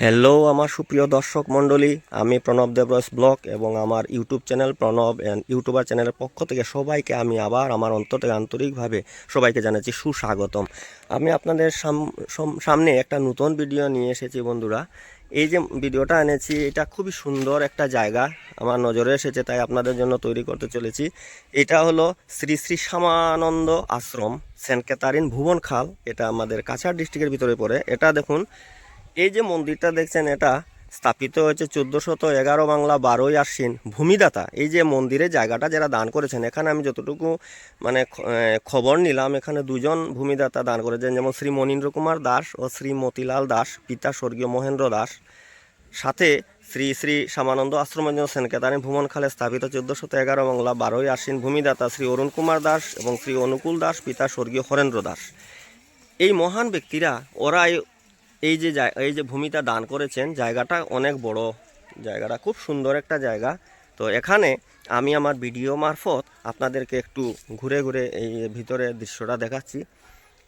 Hello আমার সুপ্রিয় দর্শক মণ্ডলী। আমি প্রণব দেবরস ব্লগ এবং আমার YouTube channel Pranab and YouTuber চ্যানেলের পক্ষ থেকে সবাইকে আমি আবার আমার অন্তর থেকে আন্তরিকভাবে সবাইকে জানাচ্ছি সুস্বাগতম। আমি আপনাদের সাম- সাম- সামনে একটা নতুন ভিডিও নিয়ে এসেছি বন্ধুরা। এই যে ভিডিওটা এনেছি, এটা খুবই সুন্দর একটা জায়গা। আমার নজরে এসেছে, তাই আপনাদের জন্য তৈরি করতে চলেছি। এটা হলো শ্রী শ্রী শ্যামানন্দ আশ্রম, সেন্ট ক্যাথারিন ভুবন খাল। এটা আমাদের কাছাড় ডিস্ট্রিক্টের ভিতরে পড়ে। এটা দেখুন এই যে মন্দিরটা দেখছেন, এটা স্থাপিত হয়েছে চোদ্দোশত এগারো বাংলা বারোই আশ্বিন, ভূমিদাতা। এই যে মন্দিরের জায়গাটা যারা দান করেছেন, এখানে আমি যতটুকু মানে খবর নিলাম, এখানে দুজন ভূমিদাতা দান করেছেন, যেমন শ্রী মনীন্দ্র কুমার দাস ও শ্রী মতিলাল দাস, পিতা স্বর্গীয় মহেন্দ্র দাস। সাথে শ্রী শ্রী শ্যামানন্দ আশ্রমের জন্য সেনকেতারিন ভ্রমণ খালে স্থাপিত চোদ্দশত এগারো বাংলা বারোই আশ্বিন, ভূমিদাতা শ্রী অরুণ কুমার দাস এবং শ্রী অনুকূল দাস, পিতা স্বর্গীয় হরেন্দ্র দাস। এই মহান ব্যক্তিরা ওরা এই- যে এই যে ভূমিটা দান করেছেন, জায়গাটা অনেক বড় জায়গাটা, খুব সুন্দর একটা জায়গা। তো এখানে আমি আমার ভিডিও মারফত আপনাদেরকে একটু ঘুরে ঘুরে এই ভিতরের দৃশ্যটা দেখাচ্ছি।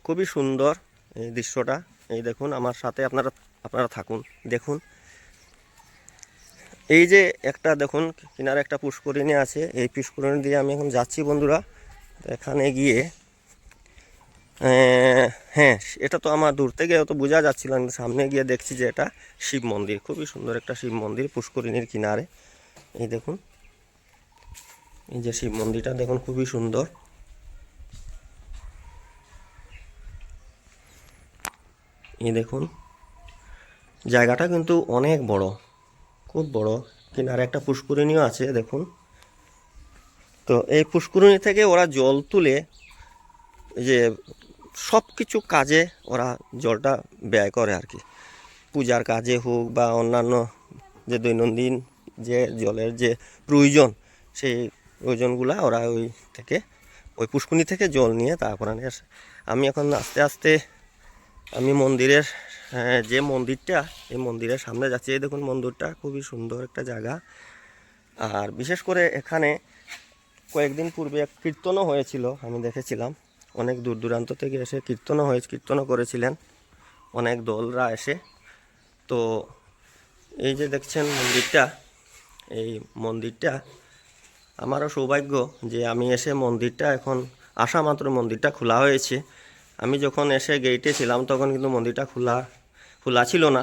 খুবই সুন্দর এই দৃশ্যটা। এই দেখুন, আমার সাথে আপনারা আপনারা থাকুন, দেখুন। এই যে একটা দেখুন, কিনারে একটা পুষ্করিণী আছে। এই পুষ্করিণী দিয়ে আমি এখন যাচ্ছি বন্ধুরা। এখানে গিয়ে হ্যাঁ এটা তো আমার দূর থেকে অত বোঝা যাচ্ছিল না, সামনে গিয়ে দেখছি যে এটা শিব মন্দির খুবই সুন্দর একটা শিব মন্দির পুষ্করিণীর কিনারে। এই দেখুন এই যে শিব মন্দিরটা দেখুন খুবই সুন্দর। এই দেখুন জায়গাটা কিন্তু অনেক বড় খুব বড়। কিনারে একটা পুষ্করিণীও আছে দেখুন। তো এই পুষ্করিণী থেকে ওরা জল তুলে যে সব কিছু কাজে ওরা জলটা ব্যয় করে আর কি। পূজার কাজে হোক বা অন্যান্য যে দৈনন্দিন যে জলের যে প্রয়োজন সেই প্রয়োজনগুলা ওরা ওই থেকে ওই পুষ্কুনি থেকে জল নিয়ে তারপর আনে। আসে। আমি এখন আস্তে আস্তে আমি মন্দিরের হ্যাঁ, যে মন্দিরটা এই মন্দিরের সামনে যাচ্ছি। এই দেখুন মন্দিরটা খুবই সুন্দর একটা জায়গা। আর বিশেষ করে এখানে কয়েকদিন পূর্বে এক কীর্তনও হয়েছিল আমি দেখেছিলাম। অনেক দূর দূরান্ত থেকে এসে কীর্তনও হয়ে কীর্তনও করেছিলেন। অনেক দলরা এসে। তো এই যে দেখছেন মন্দিরটা, এই মন্দিরটা, আমারও সৌভাগ্য যে আমি এসে মন্দিরটা এখন আসা মাত্র মন্দিরটা খোলা হয়েছে। আমি যখন এসে গেটে ছিলাম তখন কিন্তু মন্দিরটা খোলা খোলা ছিল না।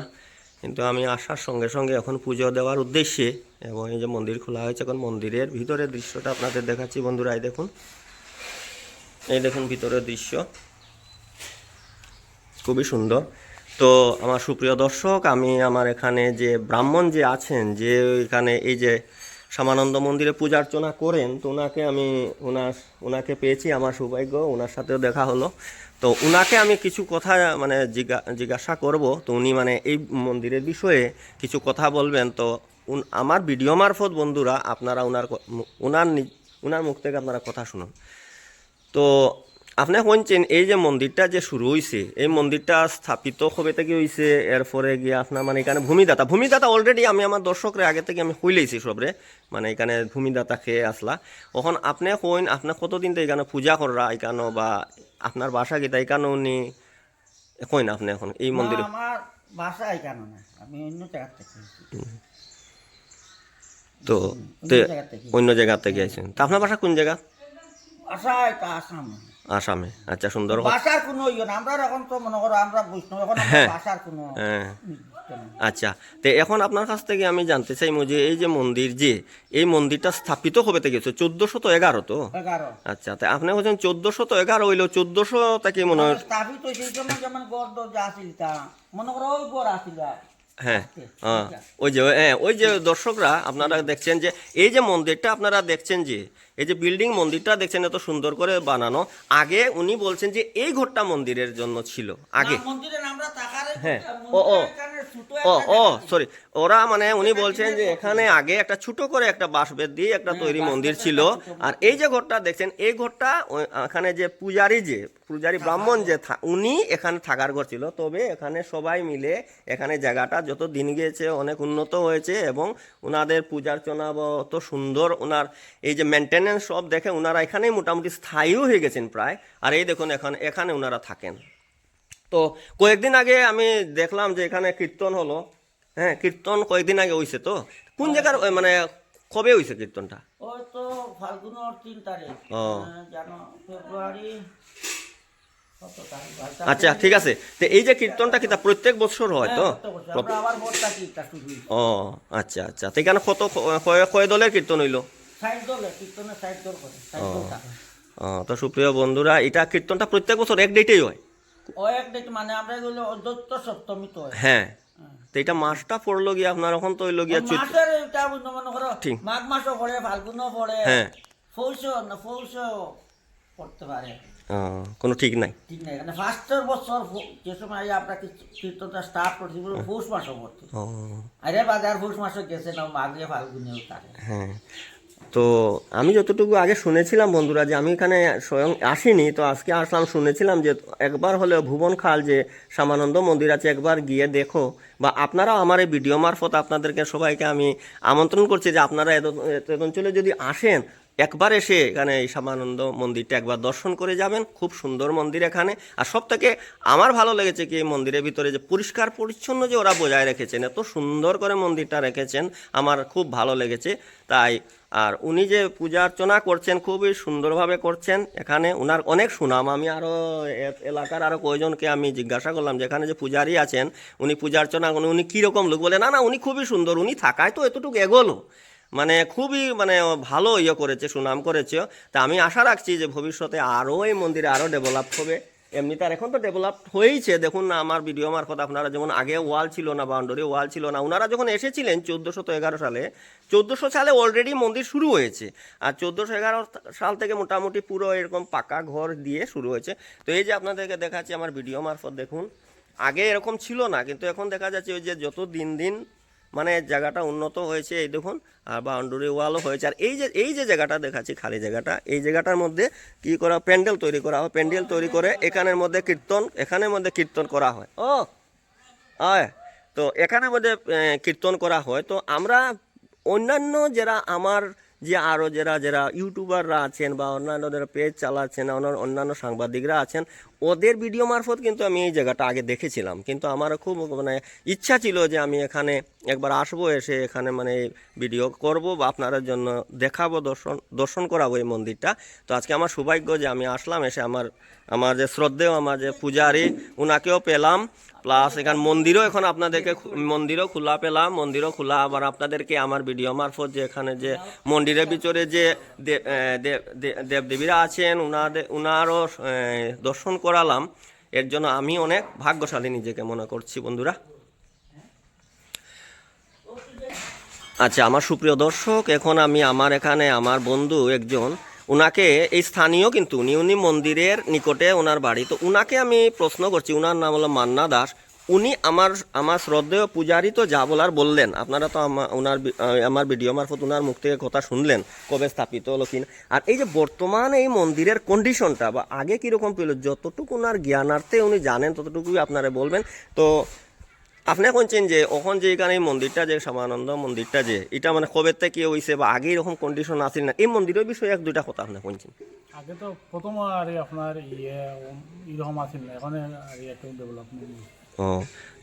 কিন্তু আমি আসার সঙ্গে সঙ্গে এখন পুজো দেওয়ার উদ্দেশ্যে এবং এই যে মন্দির খোলা হয়েছে, এখন মন্দিরের ভিতরের দৃশ্যটা আপনাদের দেখাচ্ছি বন্ধুরা, এই দেখুন। এই দেখুন ভিতরের দৃশ্য। খুবই সুন্দর। তো আমার সুপ্রিয় দর্শক, আমি আমার এখানে যে ব্রাহ্মণ যে আছেন, যে এখানে এই যে শ্যামানন্দ মন্দিরে পূজা অর্চনা করেন, তো ওনাকে আমি, ওনার, ওনাকে পেয়েছি আমার সৌভাগ্য, ওনার সাথেও দেখা হলো। তো ওনাকে আমি কিছু কথা মানে জিজ্ঞা জিজ্ঞাসা করব। তো উনি মানে এই মন্দিরের বিষয়ে কিছু কথা বলবেন। তো আমার ভিডিও মারফত বন্ধুরা, আপনারা ওনার ওনার ওনার মুখ থেকে আপনারা কথা শুনুন। তো আপনি শুনছেন এই যে মন্দিরটা যে শুরু হয়েছে এই মন্দিরটা স্থাপিত কবে থেকে হয়েছে এরপরে গিয়ে আপনার মানে এখানে ভূমিদাতা ভূমিদাতা অলরেডি আমি আমার দর্শকরে আগে থেকে আমি কইলেছি সবরে মানে এখানে ভূমিদাতা খেয়ে আসলা। এখন আপনি কইন আপনি কতদিন তো এখানে পূজা করা এখানে বা আপনার বাসা গীতা এখানে উনি? কইন আপনি এখন এই মন্দিরে। না, আমার বাসা এখানে না আমি অন্য জায়গা থেকে এসেছি। তো অন্য জায়গা থেকে অন্য জায়গা থেকে আইছেন তা আপনার বাসা কোন জায়গা? এটা আসাম। আসামে? আচ্ছা সুন্দর। বাসার কোনো ইয়ে না আমরা এখন তো মনে করো আমরা বৈষ্ণব এখন আমরা হ্যাঁ। কোনো হ্যাঁ। আচ্ছা তো এখন আপনার কাছ থেকে আমি জানতে চাইব যে এই যে মন্দির যে এই মন্দিরটা স্থাপিত হবে থেকে গেছে চোদ্দশো তো? এগারো। তো আচ্ছা তা আপনি বলছেন চোদ্দশো তো এগারো হইল চোদ্দশো তাকে মনে হয় স্থাপিত যেমন গড় দরজা আসিল তা মনে করো ওই গড় আসিল হ্যাঁ ওই যে হ্যাঁ ওই যে দর্শকরা আপনারা দেখছেন যে এই যে মন্দিরটা আপনারা দেখছেন যে এই যে বিল্ডিং মন্দিরটা দেখছেন এত সুন্দর করে বানানো আগে উনি বলছেন যে এই ঘরটা মন্দিরের জন্য ছিল আগে হ্যাঁ। ও, ও। ও ও সরি ওরা মানে উনি বলছেন যে এখানে আগে একটা ছোট করে একটা বাঁশবেত দিয়ে একটা তৈরি মন্দির ছিল। আর এই যে ঘরটা দেখছেন এই ঘরটা এখানে যে পূজারি যে পূজারি ব্রাহ্মণ যে উনি এখানে থাকার ঘর ছিল। তবে এখানে সবাই মিলে এখানে জায়গাটা যত দিন গিয়েছে অনেক উন্নত হয়েছে এবং ওনাদের পূজার্চনা অত সুন্দর ওনার এই যে মেনটেনেন্স সব দেখে ওনারা এখানেই মোটামুটি স্থায়ীও হয়ে গেছেন প্রায়। আর এই দেখুন এখন এখানে ওনারা থাকেন। তো কয়েকদিন আগে আমি দেখলাম যে এখানে কীর্তন হলো। হ্যাঁ কীর্তন কয়েকদিন আগে হইছে তো। কোন জায়গার মানে কবে হইছে কীর্তনটা? ওই তো ফাল্গুনের তিন তারিখ। জানো ফেব্রুয়ারি কত তারিখ? ভাই? আচ্ছা ঠিক আছে। তো এই যে কীর্তনটা কি তা প্রত্যেক বছর হয় তো? হ্যাঁ, কত তা ও আচ্ছা আচ্ছা। তো এখানে কত কয় দলের কীর্তন হইল? তো সুপ্রিয় বন্ধুরা এটা কীর্তনটা প্রত্যেক বছর এক ডেটেই হয়। মানে আমরা এগুলো অদ্বৈত সপ্তমী তো হ্যাঁ। হ্যাঁ। তো এটা মাসটা পড়ল গিয়া আপনার এখন তো হইল গিয়া মাসের এটা মনে করো। মাঘ মাসও পড়ে ফাল্গুনও পড়ে। হ্যাঁ। পৌষ না পৌষ পড়তে পারে। কোনো ঠিক নাই। ঠিক নাই। মানে ফার্স্টের বছর যে সময় আমরা কীর্ত- কীর্তনটা স্টার্ট করছি পুরো পৌষ মাসও পড়তো আরে বাজার পৌষ মাসও গেছে না মাঘে ফাল্গুনেও তারে। হ্যাঁ। তো আমি যতটুকু আগে শুনেছিলাম বন্ধুরা যে আমি এখানে স্বয়ং আসিনি, তো আজকে আসলাম, শুনেছিলাম যে একবার হলেও ভুবন খাল যে সামানন্দ মন্দির আছে, একবার গিয়ে দেখো। বা আপনারাও আমার এই ভিডিও মারফত আপনাদেরকে সবাইকে আমি আমন্ত্রণ করছি যে আপনারা এত অঞ্চলে যদি আসেন একবার এসে এখানে এই শ্যামানন্দ মন্দিরটা একবার দর্শন করে যাবেন। খুব সুন্দর মন্দির এখানে। আর সব থেকে আমার ভালো লেগেছে কি, এই মন্দিরের ভিতরে যে পরিষ্কার পরিচ্ছন্ন যে ওরা বজায় রেখেছেন, এত সুন্দর করে মন্দিরটা রেখেছেন, আমার খুব ভালো লেগেছে। তাই আর উনি যে পূজা অর্চনা করছেন, খুবই সুন্দরভাবে করছেন। এখানে ওনার অনেক সুনাম। আমি আরও এলাকার আরও কয়জনকে আমি জিজ্ঞাসা করলাম যে এখানে যে পূজারি আছেন, উনি পূজা অর্চনা, উনি কীরকম লোক? বলে, না না, উনি খুবই সুন্দর, উনি থাকায় তো এতটুকু এগোলো। মানে খুবই মানে ভালো ইয়ে করেছে, সুনাম করেছে। তা আমি আশা রাখছি যে ভবিষ্যতে আরও এই মন্দিরে আরও ডেভেলপ হবে। এমনি তার এখন তো ডেভেলপ হয়েইছে। দেখুন না, আমার ভিডিও মারফত আপনারা যেমন আগে ওয়াল ছিল না, বাউন্ডারি ওয়াল ছিল না ওনারা যখন এসেছিলেন চোদ্দোশো তো এগারো সালে, চোদ্দোশো সালে অলরেডি মন্দির শুরু হয়েছে। আর চোদ্দোশো এগারো সাল থেকে মোটামুটি পুরো এরকম পাকা ঘর দিয়ে শুরু হয়েছে। তো এই যে আপনাদেরকে দেখাচ্ছি আমার ভিডিও মারফত, দেখুন। আগে এরকম ছিল না, কিন্তু এখন দেখা যাচ্ছে ওই যে যত দিন দিন মানে জায়গাটা উন্নত হয়েছে, এই দেখুন, আর বাউন্ডারি ওয়ালও হয়েছে। আর এই যে এই যে জায়গাটা দেখাচ্ছি, খালি জায়গাটা, এই জায়গাটার মধ্যে কি করা, প্যান্ডেল তৈরি করা হয়। প্যান্ডেল তৈরি করে এখানের মধ্যে কীর্তন, এখানের মধ্যে কীর্তন করা হয়। ও হয় তো এখানের মধ্যে কীর্তন করা হয়। তো আমরা অন্যান্য যারা আমার যে আরও যারা যারা ইউটিউবাররা আছেন বা অন্যান্য যারা পেজ চালাচ্ছেন অন্য- অন্যান্য সাংবাদিকরা আছেন ওদের ভিডিও মারফত কিন্তু আমি এই জায়গাটা আগে দেখেছিলাম। কিন্তু আমার খুব মানে ইচ্ছা ছিল যে আমি এখানে একবার আসব, এসে এখানে মানে ভিডিও করব বা আপনাদের জন্য দেখাবো, দর্শন দর্শন করাবো এই মন্দিরটা। তো আজকে আমার সৌভাগ্য যে আমি আসলাম, এসে আমার আমার যে শ্রদ্ধেয়, আমার যে পূজারি ওনাকেও পেলাম। প্লাস এখানে মন্দিরও এখন আপনাদেরকে মন্দিরও খোলা পেলাম, মন্দিরও খোলা। আবার আপনাদেরকে আমার ভিডিও মারফত যে এখানে যে মন্দিরের ভিতরে যে দেবদেবীরা আছেন ওনাদের ওনারও দর্শন করালাম, এর জন্য আমি অনেক ভাগ্যশালী নিজেকে মনে করছি, বন্ধুরা। আচ্ছা আমার সুপ্রিয় দর্শক, এখন আমি আমার এখানে আমার বন্ধু একজন ওনাকে এই স্থানীয় কিন্তু, নিউনি উনি মন্দিরের নিকটে ওনার বাড়ি। তো উনাকে আমি প্রশ্ন করছি ওনার নাম হলো মান্না দাস। উনি আমার আমার শ্রদ্ধেয় পূজারি তো যা বলার বললেন। আপনারা তো ওনার আমার ভিডিও মারফত ওনার মুখ থেকে কথা শুনলেন, কবে স্থাপিত হলো কিনা আর এই যে বর্তমান এই মন্দিরের কন্ডিশনটা বা আগে কীরকম পেল, যতটুকু ওনার জ্ঞানার্থে উনি জানেন, ততটুকুই আপনারা বলবেন। তো আপনি কোনছেন যে, ওখন যে এখানে এই মন্দিরটা যে শ্যামানন্দ মন্দিরটা যে, এটা মানে কবে থেকে হইছে বা আগে এরকম কন্ডিশন আছিল না, এই মন্দিরের বিষয়ে এক, দুইটা কথা আপনি কোনছেন আগে তো প্রথম আর আপনার ইয়ে এরকম আছিল না, এখন একটু ডেভেলপমেন্ট ও।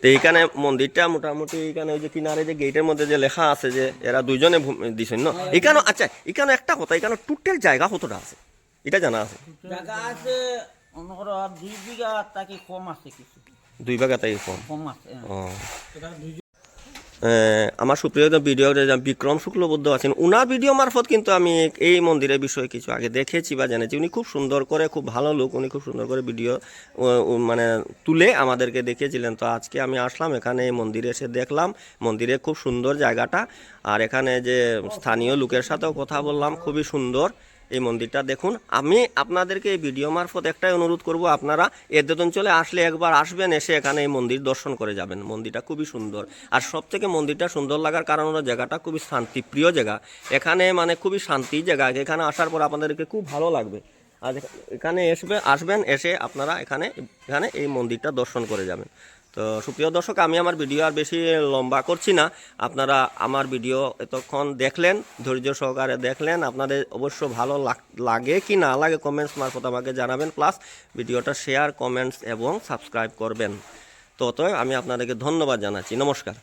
তো এইখানে মন্দিরটা মোটামুটি এখানে ওই যে কিনারে যে গেটের মধ্যে যে লেখা আছে যে এরা দুইজনে দিছেন না? এখানে আচ্ছা এখানে একটা কথা এখানে টোটাল জায়গা কতটা আছে? এটা জানা আছে? জায়গা আছে দুই বিঘা তাকে কম আছে কিছু। দুই ভাগা তাই কম। কম আছে হ্যাঁ। ও। আমার সুপ্রিয় ভিডিও বিক্রম শুক্লবুদ্ধ আছেন, উনার ভিডিও মারফত কিন্তু আমি এই মন্দিরের বিষয়ে কিছু আগে দেখেছি বা জেনেছি। উনি খুব সুন্দর করে, খুব ভালো লোক, উনি খুব সুন্দর করে ভিডিও মানে তুলে আমাদেরকে দেখিয়েছিলেন। তো আজকে আমি আসলাম, এখানে এই মন্দিরে এসে দেখলাম, মন্দিরে খুব সুন্দর জায়গাটা। আর এখানে যে স্থানীয় লোকের সাথেও কথা বললাম, খুবই সুন্দর। এই মন্দিরটা দেখুন। আমি আপনাদেরকে এই ভিডিও মারফত একটাই অনুরোধ করব, আপনারা এদের অঞ্চলে আসলে একবার আসবেন, এসে এখানে এই মন্দির দর্শন করে যাবেন। মন্দিরটা খুবই সুন্দর। আর সব থেকে মন্দিরটা সুন্দর লাগার কারণ হলো জায়গাটা খুবই শান্তিপ্রিয় জায়গা। এখানে মানে খুবই শান্তি জায়গা। এখানে আসার পর আপনাদেরকে খুব ভালো লাগবে। আর এখানে আসবে আসবেন, এসে আপনারা এখানে এখানে এই মন্দিরটা দর্শন করে যাবেন। তো সুপ্রিয় দর্শক, আমি আমার ভিডিও আর বেশি লম্বা করছি না। আপনারা আমার ভিডিও এতক্ষণ দেখলেন, ধৈর্য সহকারে দেখলেন। আপনাদের অবশ্য ভালো লাগ- কি না লাগে কমেন্টস মারফত আমাকে জানাবেন। প্লাস ভিডিওটা শেয়ার কমেন্টস এবং সাবস্ক্রাইব করবেন। তো আমি আপনাদেরকে ধন্যবাদ জানাচ্ছি। নমস্কার।